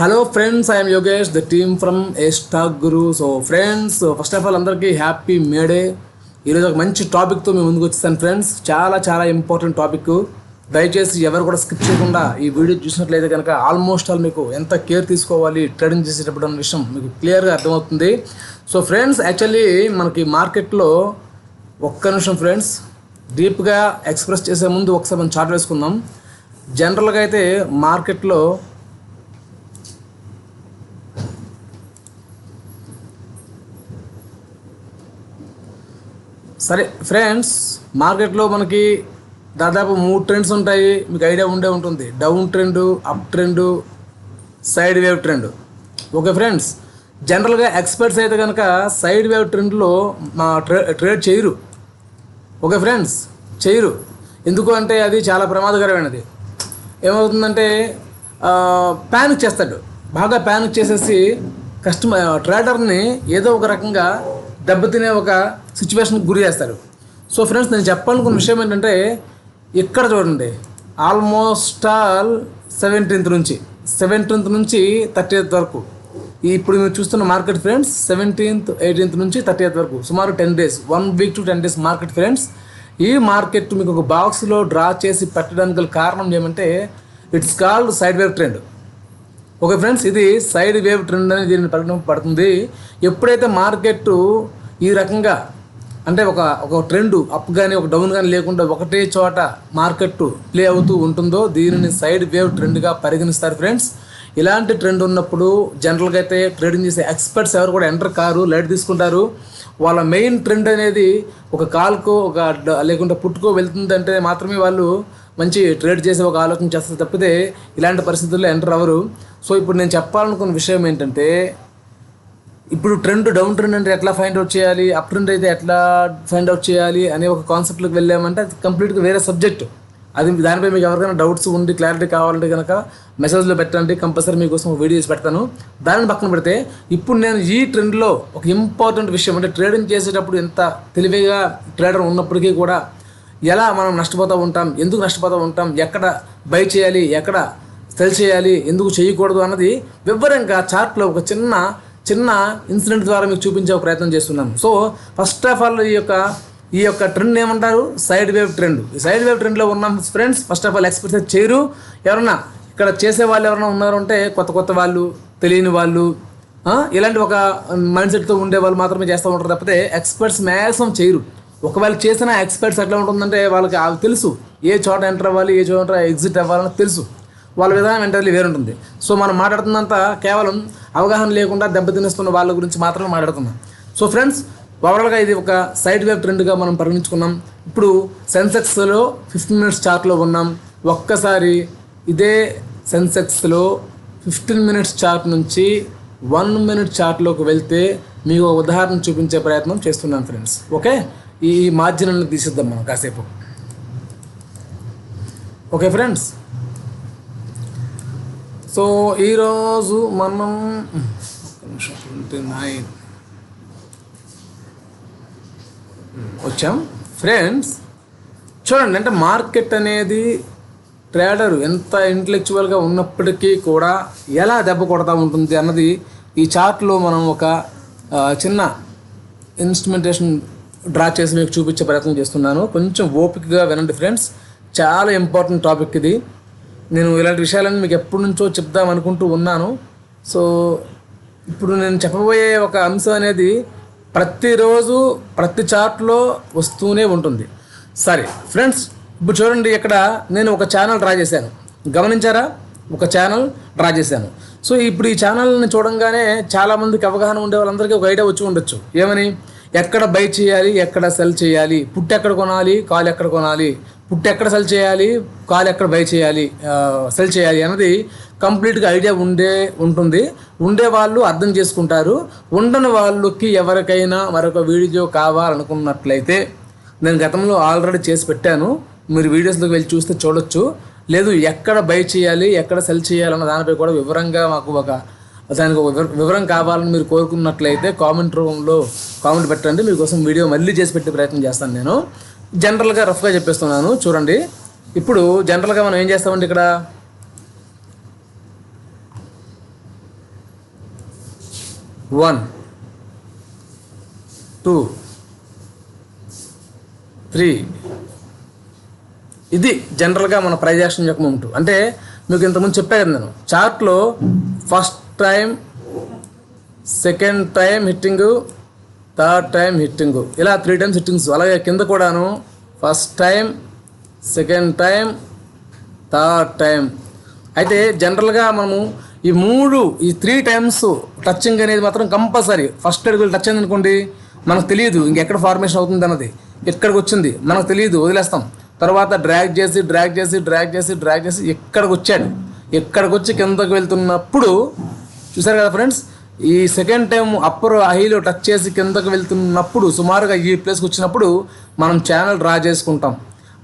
Hello friends I'm Yogesh the team from A stock guru so friends first of all అందరికీ happy May Day ఈరోజు ఒక మంచి టాపిక్తో మేము ముందుకు వచ్చేసాను ఫ్రెండ్స్ చాలా చాలా ఇంపార్టెంట్ టాపిక్ దయచేసి ఎవరు కూడా స్కిప్ చేయకుండా ఈ వీడియో చూసినట్లయితే కనుక ఆల్మోస్ట్ ఆల్ మీకు ఎంత కేర్ తీసుకోవాలి ట్రేడింగ్ చేసేటప్పుడు అన్న విషయం మీకు క్లియర్గా అర్థమవుతుంది. సో ఫ్రెండ్స్ యాక్చువల్లీ మనకి మార్కెట్లో ఒక్క నిమిషం ఫ్రెండ్స్ డీప్గా ఎక్స్ప్రెస్ చేసే ముందు ఒకసారి మనం చార్ట్ వేసుకుందాం. జనరల్గా అయితే మార్కెట్లో సరే ఫ్రెండ్స్ మార్కెట్లో మనకి దాదాపు మూడు ట్రెండ్స్ ఉంటాయి. మీకు ఐడియా ఉండే ఉంటుంది. Down trend up trend side wave trend okay friends జనరల్గా ఎక్స్పర్ట్స్ అయితే కనుక సైడ్ వేవ్ ట్రెండ్లో మా ట్రే ట్రేడ్ చేయరు. ఓకే ఫ్రెండ్స్ చేయరు. ఎందుకు అంటే అది చాలా ప్రమాదకరమైనది. ఏమవుతుందంటే ప్యానిక్ చేస్తాడు. బాగా ప్యానిక్ చేసేసి కస్టమర్ ట్రేడర్ని ఏదో ఒక రకంగా దెబ్బతినే ఒక సిచ్యువేషన్కి గురి చేస్తారు. సో ఫ్రెండ్స్ నేను చెప్పాలనుకున్న విషయం ఏంటంటే ఇక్కడ చూడండి. ఆల్మోస్ట్ ఆల్ సెవెంటీన్త్ నుంచి సెవెంటీన్త్ నుంచి థర్టీఎత్ వరకు. ఇప్పుడు మీరు చూస్తున్న మార్కెట్ ఫ్రెండ్స్ సెవెంటీన్త్ ఎయిటీన్త్ నుంచి థర్టీఎత్ వరకు. సుమారు ten days one week to ten days market friends ఈ మార్కెట్ మీకు ఒక బాక్స్లో డ్రా చేసి పెట్టడానికి గల కారణం ఏమంటే it's called side wave trend okay friends ఇది సైడ్ వేవ్ ట్రెండ్ అని దీన్ని పడుతుంది. ఎప్పుడైతే మార్కెట్ ఈ రకంగా అంటే ఒక ఒక ట్రెండ్ అప్ కానీ ఒక డౌన్ కానీ లేకుండా ఒకటే చోట మార్కెట్ ప్లే అవుతూ ఉంటుందో దీనిని సైడ్ వేవ్ ట్రెండ్గా పరిగణిస్తారు ఫ్రెండ్స్. ఇలాంటి ట్రెండ్ ఉన్నప్పుడు జనరల్గా అయితే ట్రేడింగ్ చేసే ఎక్స్పర్ట్స్ ఎవరు కూడా ఎంటర్ కారు లైట్ తీసుకుంటారు. వాళ్ళ మెయిన్ ట్రెండ్ అనేది ఒక కాల్కో ఒక డ- లేకుంటే పుట్టుకో వెళ్తుందంటే మాత్రమే వాళ్ళు మంచి ట్రేడ్ చేసే ఒక ఆలోచన చేస్తే తప్పితే ఇలాంటి పరిస్థితుల్లో ఎంటర్ అవ్వరు. సో ఇప్పుడు నేను చెప్పాలనుకున్న విషయం ఏంటంటే ఇప్పుడు ట్రెండ్ డౌన్ ట్రెండ్ అంటే ఎట్లా ఫైండ్ అవుట్ చేయాలి? అప్ ట్రెండ్ అయితే ఎట్లా ఫైండ్ అవుట్ చేయాలి? అనే ఒక కాన్సెప్ట్లోకి వెళ్ళామంటే అది కంప్లీట్గా వేరే సబ్జెక్ట్ అది దానిపై మీకు ఎవరికైనా డౌట్స్ ఉండి క్లారిటీ కావాలంటే కనుక మెసేజ్లో పెట్టండి కంపల్సరీ మీకోసం ఒక వీడియోస్ పెడతాను. దానిని పక్కన పెడితే ఇప్పుడు నేను ఈ ట్రెండ్లో ఒక ఇంపార్టెంట్ విషయం అంటే ట్రేడింగ్ చేసేటప్పుడు ఎంత తెలివిగా ట్రేడర్ ఉన్నప్పటికీ కూడా ఎలా మనం నష్టపోతూ ఉంటాం? ఎందుకు నష్టపోతూ ఉంటాం? ఎక్కడ బై చేయాలి? ఎక్కడ సెల్ చేయాలి? ఎందుకు చేయకూడదు అన్నది వివరంగా చార్ట్లో ఒక చిన్న చిన్న ఇన్సిడెంట్ ద్వారా మీకు చూపించే ఒక ప్రయత్నం చేస్తున్నాను. సో ఫస్ట్ ఆఫ్ ఆల్ ఈ యొక్క ఈ యొక్క ట్రెండ్ ఏమంటారు? సైడ్ వేవ్ ట్రెండ్ ఈ సైడ్ వేవ్ ట్రెండ్లో ఉన్న friends first of all experts చేయరు. ఎవరన్నా ఇక్కడ చేసే వాళ్ళు ఎవరైనా ఉన్నారంటే కొత్త కొత్త వాళ్ళు తెలియని వాళ్ళు ఇలాంటి ఒక మైండ్ సెట్తో ఉండే వాళ్ళు మాత్రమే చేస్తూ ఉంటారు తప్పితే ఎక్స్పర్ట్స్ మ్యాక్సిమం చేయరు. ఒకవేళ చేసిన ఎక్స్పర్ట్స్ ఎట్లా ఉంటుందంటే వాళ్ళకి అవి తెలుసు. ఏ చోట ఎంటర్ అవ్వాలి ఏ చోట ఎగ్జిట్ అవ్వాలని తెలుసు. వాళ్ళ విధానం ఎంటర్లీ వేరుంటుంది. సో మనం మాట్లాడుతున్నంత కేవలం అవగాహన లేకుండా దెబ్బతినేస్తున్న వాళ్ళ గురించి మాత్రమే మాట్లాడుతున్నాం. సో ఫ్రెండ్స్ ఓవరాల్గా ఇది ఒక సైడ్ వేవ్ ట్రెండ్గా మనం పరిగణించుకున్నాం. ఇప్పుడు సెన్సెక్స్లో ఫిఫ్టీన్ మినిట్స్ చార్ట్లో ఉన్నాం. ఒక్కసారి ఇదే సెన్సెక్స్లో ఫిఫ్టీన్ మినిట్స్ చార్ట్ నుంచి వన్ మినిట్ చార్ట్లోకి వెళ్తే మీకు ఒక ఉదాహరణ చూపించే ప్రయత్నం చేస్తున్నాను ఫ్రెండ్స్ ఓకే ఈ మార్జిన్ తీసిద్దాం మనం కాసేపు. Okay friends. సో ఈరోజు మనం నైన్. వచ్చాం. ఫ్రెండ్స్ చూడండి అంటే మార్కెట్ అనేది ట్రేడర్ ఎంత ఇంటలెక్చువల్గా ఉన్నప్పటికీ కూడా ఎలా దెబ్బ కొడతా ఉంటుంది అన్నది ఈ చార్ట్లో మనం ఒక చిన్న ఇన్స్ట్రుమెంటేషన్ డ్రా చేసి మీకు చూపించే ప్రయత్నం చేస్తున్నాను. కొంచెం ఓపికగా వినండి ఫ్రెండ్స్. చాలా ఇంపార్టెంట్ టాపిక్ ఇది. నేను ఇలాంటి విషయాలన్నీ మీకు ఎప్పటి నుంచో చెప్దాం అనుకుంటూ ఉన్నాను. సో ఇప్పుడు నేను చెప్పబోయే ఒక అంశం అనేది ప్రతిరోజు ప్రతి చార్ట్లో వస్తూనే ఉంటుంది. సరే ఫ్రెండ్స్ ఇప్పుడు చూడండి ఇక్కడ నేను ఒక ఛానల్ డ్రా చేశాను. గమనించారా? ఒక ఛానల్ డ్రా చేశాను. సో ఇప్పుడు ఈ ఛానల్ని చూడంగానే చాలామందికి అవగాహన ఉండే వాళ్ళందరికీ ఒక ఐడియా వచ్చి ఉండొచ్చు. ఏమని? ఎక్కడ బై చేయాలి ఎక్కడ సెల్ చేయాలి పుట్టి ఎక్కడ కొనాలి కాలు ఎక్కడ కొనాలి పుట్టి ఎక్కడ సెల్ చేయాలి కాలు ఎక్కడ బై చేయాలి సెల్ చేయాలి అన్నది కంప్లీట్గా ఐడియా ఉండే ఉంటుంది. ఉండే వాళ్ళు అర్థం చేసుకుంటారు. ఉండని వాళ్ళకి ఎవరికైనా మరొక వీడియో కావాలనుకున్నట్లయితే నేను గతంలో ఆల్రెడీ చేసి పెట్టాను. మీరు వీడియోస్లోకి వెళ్ళి చూస్తే చూడొచ్చు. లేదు ఎక్కడ బై చేయాలి ఎక్కడ సెల్ చేయాలన్న దానిపై కూడా వివరంగా మాకు ఒక దానికి ఒక వివరం కావాలని మీరు కోరుకున్నట్లయితే కామెంట్ రూమ్లో కామెంట్ పెట్టండి. మీకోసం వీడియో మళ్ళీ చేసి పెట్టే ప్రయత్నం చేస్తాను నేను. జనరల్గా రఫ్గా చెప్పేస్తున్నాను. చూడండి. ఇప్పుడు జనరల్గా మనం ఏం చేస్తామండి ఇక్కడ? వన్ టూ త్రీ ఇది జనరల్గా మన ప్రైజ్ యాక్షన్ యొక్క మూమెంట్ అంటే మీకు ఇంతకుముందు చెప్పాను నేను. చార్ట్లో first time second time hitting third time hitting. ఇలా త్రీ టైమ్స్ హిట్టింగ్స్. అలాగే కింద కూడాను first time second time third time. అయితే జనరల్గా మనము ఈ మూడు ఈ త్రీ టైమ్స్ టచింగ్ అనేది మాత్రం కంపల్సరీ. ఫస్ట్ అడుగులు టచ్ అయింది అనుకోండి మనకు తెలియదు ఇంకెక్కడ ఫార్మేషన్ అవుతుంది అన్నది. ఎక్కడికి వచ్చింది మనకు తెలియదు వదిలేస్తాం. తర్వాత డ్రాగ్ చేసి డ్రాగ్ చేసి డ్రాగ్ చేసి డ్రాగ్ చేసి ఎక్కడికి వచ్చాడు? ఎక్కడికి వచ్చి కిందకు వెళ్తున్నప్పుడు చూసారు కదా ఫ్రెండ్స్? ఈ second time upper high low touch చేసి కిందకు వెళ్తున్నప్పుడు సుమారుగా ఈ ప్లేస్కి వచ్చినప్పుడు మనం ఛానల్ డ్రా చేసుకుంటాం.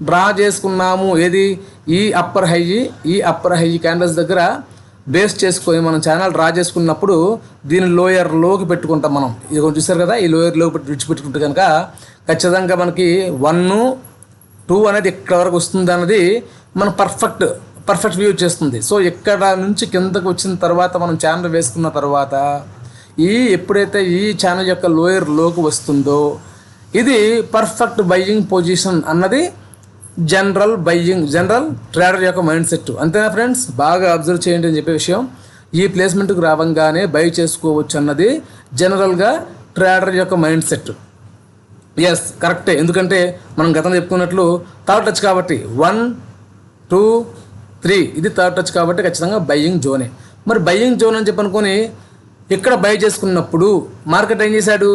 డ్రా చేసుకున్నాము. ఏది? ఈ అప్పర్ హై ఈ అప్పర్ హై క్యాండిల్స్ దగ్గర బేస్ చేసుకొని మనం ఛానల్ డ్రా చేసుకున్నప్పుడు దీని లోయర్లోకి పెట్టుకుంటాం మనం. ఇది కొంచెం చూసారు కదా? ఈ లోయర్లోకి పెట్టి విడిచిపెట్టుకుంటే కనుక ఖచ్చితంగా మనకి వన్ టూ అనేది ఇక్కడ వరకు వస్తుంది అన్నది మనం పర్ఫెక్ట్ పర్ఫెక్ట్ వ్యూ చేస్తుంది. సో ఇక్కడ నుంచి కిందకు వచ్చిన తర్వాత మనం ఛానల్ వేసుకున్న తర్వాత ఈ ఎప్పుడైతే ఈ ఛానల్ యొక్క లోయర్లోకి వస్తుందో ఇది పర్ఫెక్ట్ బయ్యింగ్ పొజిషన్ అన్నది జనరల్ బయ్యింగ్ జనరల్ ట్రేడర్ యొక్క మైండ్ సెట్ అంతేనా ఫ్రెండ్స్ బాగా అబ్జర్వ్ చేయండి అని చెప్పే విషయం. ఈ ప్లేస్మెంట్కి రావంగానే బై చేసుకోవచ్చు అన్నది జనరల్గా ట్రేడర్ యొక్క మైండ్ సెట్ ఎస్ కరెక్టే ఎందుకంటే మనం గతంలో చెప్పుకున్నట్లు థర్డ్ టచ్ కాబట్టి వన్ టూ త్రీ. ఇది థర్డ్ టచ్ కాబట్టి ఖచ్చితంగా బయ్యింగ్ జోనే మరి బయ్యింగ్ జోన్ అని చెప్పి అనుకొని ఇక్కడ బై చేసుకున్నప్పుడు మార్కెట్ ఏం చేశాడు?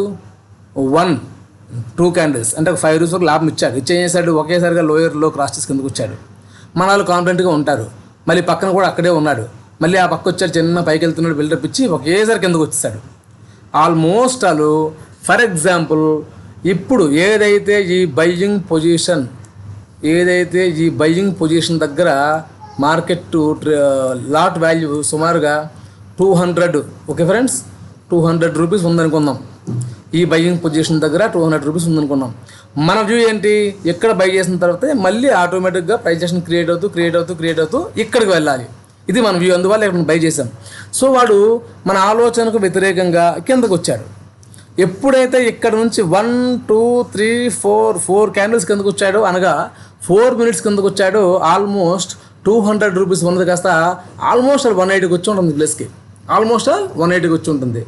వన్ టూ క్యాండిల్స్ అంటే ఫైవ్ రూపీస్ వరకు లాభం ఇచ్చాడు. ఇచ్చి ఏం చేశాడు? ఒకేసారిగా లోయర్లో క్రాస్ చేసి కిందకు వచ్చాడు. మన వాళ్ళు కాన్ఫిడెంట్గా ఉంటారు. మళ్ళీ పక్కన కూడా అక్కడే ఉన్నాడు. మళ్ళీ ఆ పక్క వచ్చాడు చిన్న పైకి వెళ్తున్నాడు బిల్డప్ ఇచ్చి ఒకేసారి కిందకు వచ్చేసాడు. ఆల్మోస్ట్ వాళ్ళు ఫర్ ఎగ్జాంపుల్ ఇప్పుడు ఏదైతే ఈ బయ్యింగ్ పొజిషన్ ఏదైతే ఈ బయ్యింగ్ పొజిషన్ దగ్గర మార్కెట్ లాట్ వాల్యూ సుమారుగా two hundred. Okay friends? Two hundred rupees ఉందనుకుందాం. ఈ బయ్యింగ్ పొజిషన్ దగ్గర టూ హండ్రెడ్ రూపీస్ ఉందనుకున్నాం మన వ్యూ ఏంటి? ఎక్కడ బై చేసిన తర్వాత మళ్ళీ ఆటోమేటిక్గా ప్రైజేషన్ క్రియేట్ అవుతూ క్రియేట్ అవుతూ క్రియేట్ అవుతూ ఇక్కడికి వెళ్ళాలి. ఇది మన వ్యూ అందువల్ల ఇక్కడ బై చేసాం సో వాడు మన ఆలోచనకు వ్యతిరేకంగా కిందకు వచ్చాడు. ఎప్పుడైతే ఇక్కడ నుంచి one two three four four candles కిందకు వచ్చాడో అనగా ఫోర్ మినిట్స్ కిందకు వచ్చాడో ఆల్మోస్ట్ టూ హండ్రెడ్ రూపీస్ ఉన్నది కాస్త ఆల్మోస్ట్ వన్ ఎయిటీకి వచ్చి ఉంటుంది ప్లేస్కి ఆల్మోస్ట్ వన్ ఎయిటీకి వచ్చి ఉంటుంది.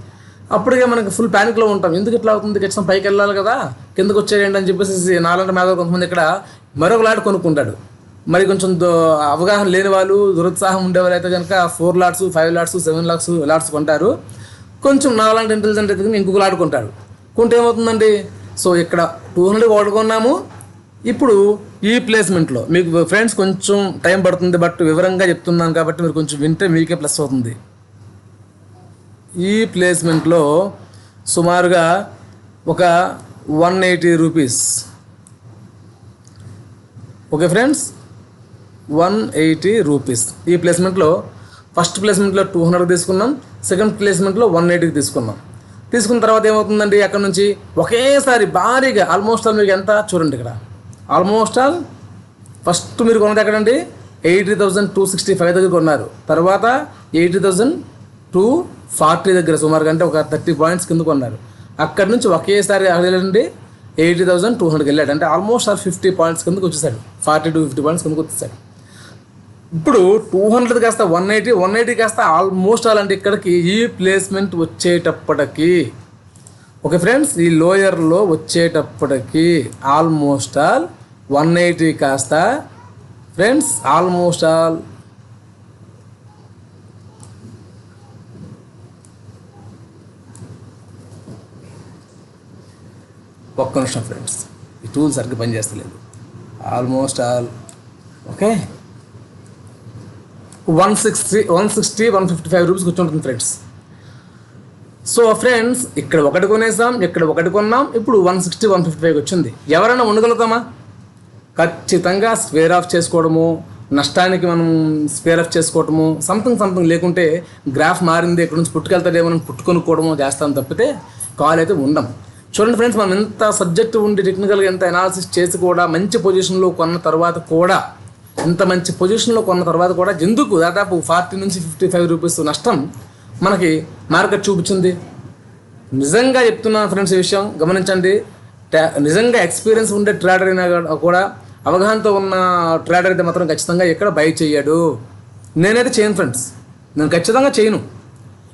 అప్పటికే మనకి ఫుల్ ప్యానిక్లో ఉంటాం. ఎందుకు ఇట్లా అవుతుంది? ఖచ్చితంగా పైకి వెళ్ళాలి కదా. కిందకు వచ్చేయండి అని చెప్పేసి నాలంటి మీద కొంతమంది ఇక్కడ మరొక లాట్ కొనుక్కుంటాడు. మరి కొంచెం దో- అవగాహన లేని వాళ్ళు దురుత్సాహం ఉండేవారు అయితే కనుక four lots five lots seven lakhs lots కొంటారు. కొంచెం నాలాంటి ఇంటెలిజెంట్ అయితే కనుక ఇంకొక లాట్ కొంటాడు. కొంటే ఏమవుతుందండి? సో ఇక్కడ టూ హండ్రెడ్ వాడుకున్నాము ఇప్పుడు ఈ ప్లేస్మెంట్లో మీకు ఫ్రెండ్స్ కొంచెం టైం పడుతుంది బట్ వివరంగా చెప్తున్నాను కాబట్టి మీరు కొంచెం వింటే మీకే ప్లస్ అవుతుంది. ఈ ప్లేస్మెంట్లో సుమారుగా ఒక one eighty rupees okay friends one eighty rupees ఈ ప్లేస్మెంట్లో ఫస్ట్ ప్లేస్మెంట్లో టూ హండ్రెడ్ తీసుకున్నాం సెకండ్ ప్లేస్మెంట్లో వన్ ఎయిటీకి తీసుకున్నాం. తీసుకున్న తర్వాత ఏమవుతుందండి అక్కడ నుంచి ఒకేసారి భారీగా ఆల్మోస్ట్ ఆల్ మీకు ఎంత? చూడండి ఇక్కడ. ఆల్మోస్ట్ ఆల్ ఫస్ట్ మీరు కొన్నది ఎక్కడండి? Eighty thousand two sixty five దగ్గర కొన్నారు. తర్వాత ఎయిటీ థౌజండ్ టూ ఫార్టీ దగ్గర సుమారు అంటే ఒక థర్టీ పాయింట్స్ కింద కొన్నారు. అక్కడి నుంచి ఒకేసారి వెళ్ళండి ఎయిటీ థౌసండ్ టూ హండ్రెడ్కి వెళ్ళాడు. అంటే ఆల్మోస్ట్ ఆల్ ఫిఫ్టీ పాయింట్స్ కిందకు వచ్చేసాడు. ఫార్టీ టు ఫిఫ్టీ పాయింట్స్ కిందకు వచ్చేసాడు. ఇప్పుడు టూ హండ్రెడ్ కాస్త వన్ ఎయిటీ వన్ ఎయిటీ కాస్త ఆల్మోస్ట్ ఆల్ అంటే ఇక్కడికి ఈ ప్లేస్మెంట్ వచ్చేటప్పటికి ఓకే ఫ్రెండ్స్ ఈ లోయర్లో వచ్చేటప్పటికి ఆల్మోస్ట్ ఆల్ వన్ ఎయిటీ కాస్త. ఫ్రెండ్స్ ఆల్మోస్ట్ ఆల్ ఒక్క నిమిషం ఫ్రెండ్స్ ఈ టూల్ సరిగ్గా పనిచేస్తలేదు. Almost all okay? One sixty one sixty one fifty five rupees కూర్చుంటుంది ఫ్రెండ్స్. సో ఫ్రెండ్స్ ఇక్కడ ఒకటి కొనేసాం ఇక్కడ ఒకటి కొన్నాం. ఇప్పుడు one sixty one fifty five వచ్చింది. ఎవరైనా ఉండగలుగుతామా ఖచ్చితంగా స్క్వేర్ ఆఫ్ చేసుకోవడము నష్టానికి మనం స్క్వేర్ ఆఫ్ చేసుకోవటము సంథింగ్ సంథింగ్ లేకుంటే గ్రాఫ్ మారింది ఇక్కడ నుంచి పుట్టుకెళ్తాడేమో మనం పుట్టుకొనుకోవడము చేస్తాం తప్పితే కాల్ అయితే ఉండం. చూడండి ఫ్రెండ్స్ మనం ఎంత సబ్జెక్ట్ ఉండి టెక్నికల్గా ఎంత అనాలిసిస్ చేసి కూడా మంచి పొజిషన్లో కొన్న తర్వాత కూడా ఇంత మంచి పొజిషన్లో కొన్న తర్వాత కూడా ఎందుకు దాదాపు ఫార్టీ నుంచి ఫిఫ్టీ ఫైవ్ రూపీస్ నష్టం? మనకి మార్కెట్ చూపించింది. నిజంగా చెప్తున్నాను ఫ్రెండ్స్ ఈ విషయం గమనించండి. ట్రా- నిజంగా ఎక్స్పీరియన్స్ ఉండే ట్రేడర్ అయినా కూడా- కూడా అవగాహనతో ఉన్న ట్రేడర్ అయితే మాత్రం ఖచ్చితంగా ఎక్కడ బై చేయడు నేనైతే చేయను ఫ్రెండ్స్ నేను ఖచ్చితంగా చేయను.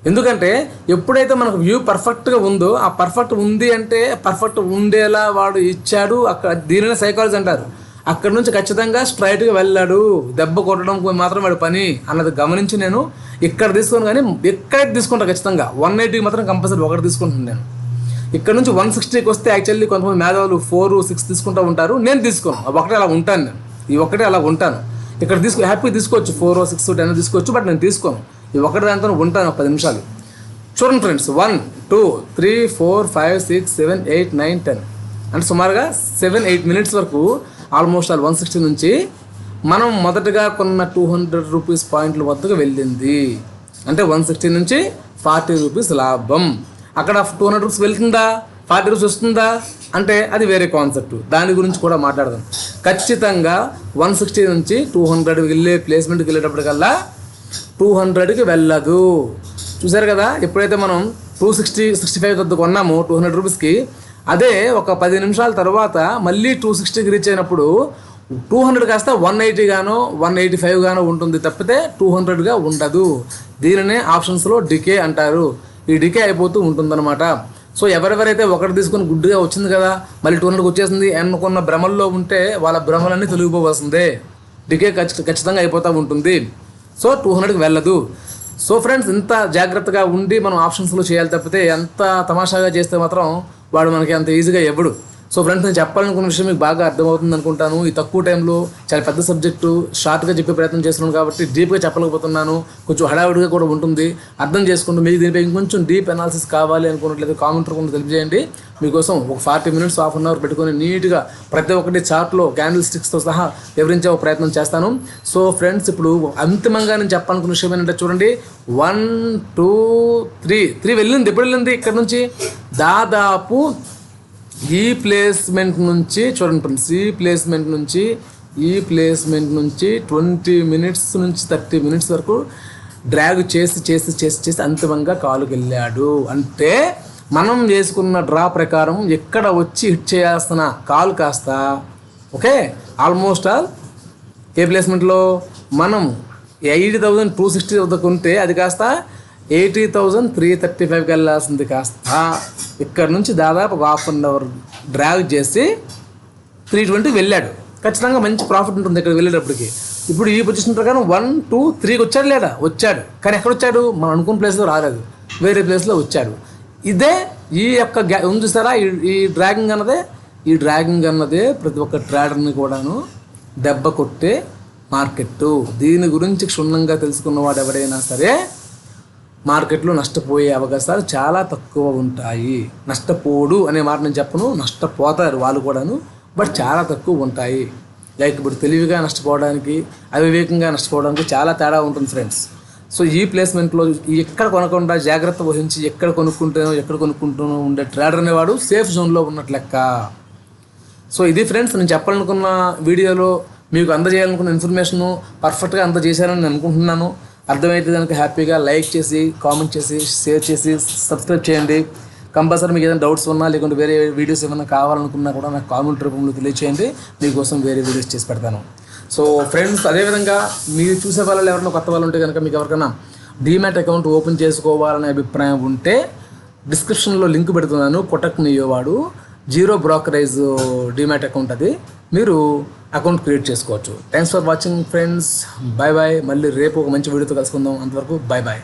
ఎందుకంటే ఎప్పుడైతే మనకు వ్యూ పర్ఫెక్ట్గా ఉందో ఆ పర్ఫెక్ట్ ఉంది అంటే పర్ఫెక్ట్ ఉండేలా వాడు ఇచ్చాడు. అక్కడ దీనినే సైకాలజీ అంటారు. అక్కడ నుంచి ఖచ్చితంగా స్ట్రైట్గా వెళ్ళాడు. దెబ్బ కొట్టడం మాత్రం వాడి పని అన్నది గమనించి నేను ఇక్కడ తీసుకోను కానీ ఎక్కడ తీసుకుంటా ఖచ్చితంగా వన్ ఎయిటీకి మాత్రం కంపల్సరీ ఒకటి తీసుకుంటాను నేను. ఇక్కడ నుంచి వన్ సిక్స్టీకి వస్తే యాక్చువల్లీ కొంతమంది మేధావులు ఫోర్ సిక్స్ తీసుకుంటూ ఉంటారు. నేను తీసుకోను. ఒకటే అలా ఉంటాను నేను. ఈ ఒక్కటే అలా ఉంటాను. ఇక్కడ తీసుకో హ్యాపీ తీసుకోవచ్చు. ఫోర్ సిక్స్ టెన్ తీసుకోవచ్చు. బట్ నేను తీసుకోను. ఈ ఒకటి దాంతో ఉంటాను పది నిమిషాలు. చూడండి friends one two three four five six seven eight nine ten అంటే సుమారుగా సెవెన్ ఎయిట్ మినిట్స్ వరకు ఆల్మోస్ట్ ఆల్ వన్ సిక్స్టీ నుంచి మనం మొదటగా కొన్న టూ హండ్రెడ్ రూపీస్ పాయింట్ల వద్దకు వెళ్ళింది. అంటే వన్ సిక్స్టీ నుంచి ఫార్టీ రూపీస్ లాభం. అక్కడ టూ హండ్రెడ్ రూపీస్ వెళ్తుందా? ఫార్టీ రూపీస్ వస్తుందా? అంటే అది వేరే కాన్సెప్ట్ దాని గురించి కూడా మాట్లాడదాం. ఖచ్చితంగా వన్ సిక్స్టీ నుంచి టూ హండ్రెడ్ వెళ్ళే ప్లేస్మెంట్కి వెళ్ళేటప్పటికల్లా టూ హండ్రెడ్కి వెళ్ళదు. చూసారు కదా? ఎప్పుడైతే మనం టూ సిక్స్టీ సిక్స్టీ ఫైవ్ వద్ద కొన్నామో టూ హండ్రెడ్ రూపీస్కి అదే ఒక పది నిమిషాల తర్వాత మళ్ళీ టూ సిక్స్టీకి రీచ్ అయినప్పుడు టూ హండ్రెడ్ కాస్త వన్ ఎయిటీ గాను వన్ ఎయిటీ ఫైవ్ గానో ఉంటుంది తప్పితే టూ హండ్రెడ్గా ఉండదు. దీనినే ఆప్షన్స్లో డికే అంటారు. ఈ డికే అయిపోతూ ఉంటుందన్నమాట. సో ఎవరెవరైతే ఒకటి తీసుకొని గుడ్డుగా వచ్చింది కదా మళ్ళీ టూ హండ్రెడ్కి వచ్చేసింది అనుకున్న భ్రమల్లో ఉంటే వాళ్ళ భ్రమలన్నీ తొలగిపోవాల్సిందే. డికే ఖచ్చితంగా అయిపోతూ ఉంటుంది. సో టూ హండ్రెడ్కి వెళ్ళదు. సో ఫ్రెండ్స్ ఇంత జాగ్రత్తగా ఉండి మనం ఆప్షన్స్లో చేయాలి తప్పితే ఎంత తమాషాగా చేస్తే మాత్రం వాడు మనకి అంత ఈజీగా ఇవ్వడు సో ఫ్రెండ్స్ నేను చెప్పాలనుకున్న విషయం మీకు బాగా అర్థమవుతుంది అనుకుంటాను. ఈ తక్కువ టైంలో చాలా పెద్ద సబ్జెక్టు షార్ట్గా చెప్పే ప్రయత్నం చేస్తున్నాను కాబట్టి డీప్గా చెప్పలేకపోతున్నాను. కొంచెం హడావిడిగా కూడా ఉంటుంది. అర్థం చేసుకుంటూ మీకు దీనిపై ఇంకొంచెం డీప్ అనాలిసిస్ కావాలి అనుకున్నట్లయితే కామెంట్ రూపంలో తెలియజేయండి. మీకోసం ఒక forty minutes half an hour పెట్టుకొని నీట్గా ప్రతి ఒక్కటి చార్ట్లో క్యాండిల్ స్టిక్స్తో సహా వివరించే ఒక ప్రయత్నం చేస్తాను. సో ఫ్రెండ్స్ ఇప్పుడు అంతిమంగా నేను చెప్పాలనుకున్న విషయం ఏంటంటే చూడండి. వన్ టూ త్రీ త్రీ వెళ్ళింది. ఎప్పుడు వెళ్ళింది? ఇక్కడ నుంచి దాదాపు ఈ ప్లేస్మెంట్ నుంచి చూడండి ఫ్రెండ్స్ ఈ ప్లేస్మెంట్ నుంచి ఈ ప్లేస్మెంట్ నుంచి ట్వంటీ మినిట్స్ నుంచి థర్టీ మినిట్స్ వరకు డ్రాగ్ చేసి చేసి చేసి చేసి అంతిమంగా కాలుకి వెళ్ళాడు అంటే మనం చేసుకున్న డ్రా ప్రకారం ఎక్కడ వచ్చి హిట్ చేయాల్సిన కాలు కాస్త ఓకే? ఆల్మోస్ట్ ఆల్ ఏ ప్లేస్మెంట్లో మనం ఎయిట్ థౌజండ్ టూ సిక్స్టీ వద్దకు ఉంటే అది కాస్త ఎయిటీ థౌజండ్ త్రీ థర్టీ ఫైవ్కి వెళ్ళాల్సింది కాస్త. ఇక్కడ నుంచి దాదాపు ఒక హాఫ్ అన్ అవర్ డ్రాగ్ చేసి త్రీ ట్వంటీ వెళ్ళాడు. ఖచ్చితంగా మంచి ప్రాఫిట్ ఉంటుంది ఇక్కడ వెళ్ళేటప్పటికి. ఇప్పుడు ఈ పొజిషన్ ప్రకారం వన్ టూ త్రీకి వచ్చాడు లేదా? వచ్చాడు. కానీ ఎక్కడ వచ్చాడు? మనం అనుకున్న ప్లేస్లో రాలేదు. వేరే ప్లేస్లో వచ్చాడు. ఇదే ఈ యొక్క గ్యా ఉంది చూసారా? ఈ ఈ డ్రాగింగ్ అన్నదే? ఈ డ్రాగింగ్ అన్నదే ప్రతి ఒక్క ట్రేడర్ని కూడాను దెబ్బ కొట్టే మార్కెట్టు దీని గురించి క్షుణ్ణంగా తెలుసుకున్నవాడు ఎవరైనా సరే మార్కెట్లో నష్టపోయే అవకాశాలు చాలా తక్కువ ఉంటాయి. నష్టపోడు అనే మాట నేను చెప్పను నష్టపోతారు వాళ్ళు కూడాను బట్ చాలా తక్కువ ఉంటాయి. లైక్ ఇప్పుడు తెలివిగా నష్టపోవడానికి అవివేకంగా నష్టపోవడానికి చాలా తేడా ఉంటుంది ఫ్రెండ్స్. సో ఈ ప్లేస్మెంట్లో ఎక్కడ కొనకుండా జాగ్రత్త వహించి ఎక్కడ కొనుక్కుంటానో ఎక్కడ కొనుక్కుంటానో ఉండే ట్రేడర్ అనేవాడు సేఫ్ జోన్లో ఉన్నట్టు లెక్క. సో ఇది ఫ్రెండ్స్ నేను చెప్పాలనుకున్న వీడియోలో మీకు అందజేయాలనుకున్న ఇన్ఫర్మేషను పర్ఫెక్ట్గా అందజేశారని నేను అనుకుంటున్నాను. అర్థమైతే దానికి హ్యాపీగా లైక్ చేసి కామెంట్ చేసి షేర్ చేసి సబ్స్క్రైబ్ చేయండి. కంపల్సరీ మీకు ఏదైనా డౌట్స్ ఉన్నా లేకుంటే వేరే వీడియోస్ ఏమైనా కావాలనుకున్నా కూడా నాకు కామెంట్ రూపంలో తెలియచేయండి. మీకోసం వేరే వీడియోస్ చేసి పెడతాను. సో ఫ్రెండ్స్ అదేవిధంగా మీరు చూసే వాళ్ళు ఎవరైనా కొత్త వాళ్ళు ఉంటే కనుక మీకు ఎవరికైనా డీమ్యాట్ అకౌంట్ ఓపెన్ చేసుకోవాలనే అభిప్రాయం ఉంటే డిస్క్రిప్షన్లో లింక్ పెడుతున్నాను. కొటక్ నియోవాడు జీరో బ్రోకరేజ్ డీమ్యాట్ అకౌంట్ అది. మీరు అకౌంట్ క్రియేట్ చేసుకోవచ్చు. Thanks for watching friends bye bye మళ్ళీ రేపు ఒక మంచి వీడియోతో కలుసుకుందాం. అంతవరకు బాయ్ బాయ్